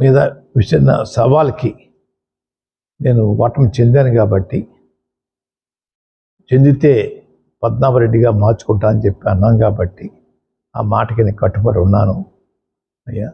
మీద విసిరిన సవాల్కి నేను ఓటమి చెందాను కాబట్టి చెందితే పద్మనాభరెడ్డిగా మార్చుకుంటా అని చెప్పి అన్నాను కాబట్టి ఆ మాటకి నేను కట్టుబడి ఉన్నాను. అయ్యా.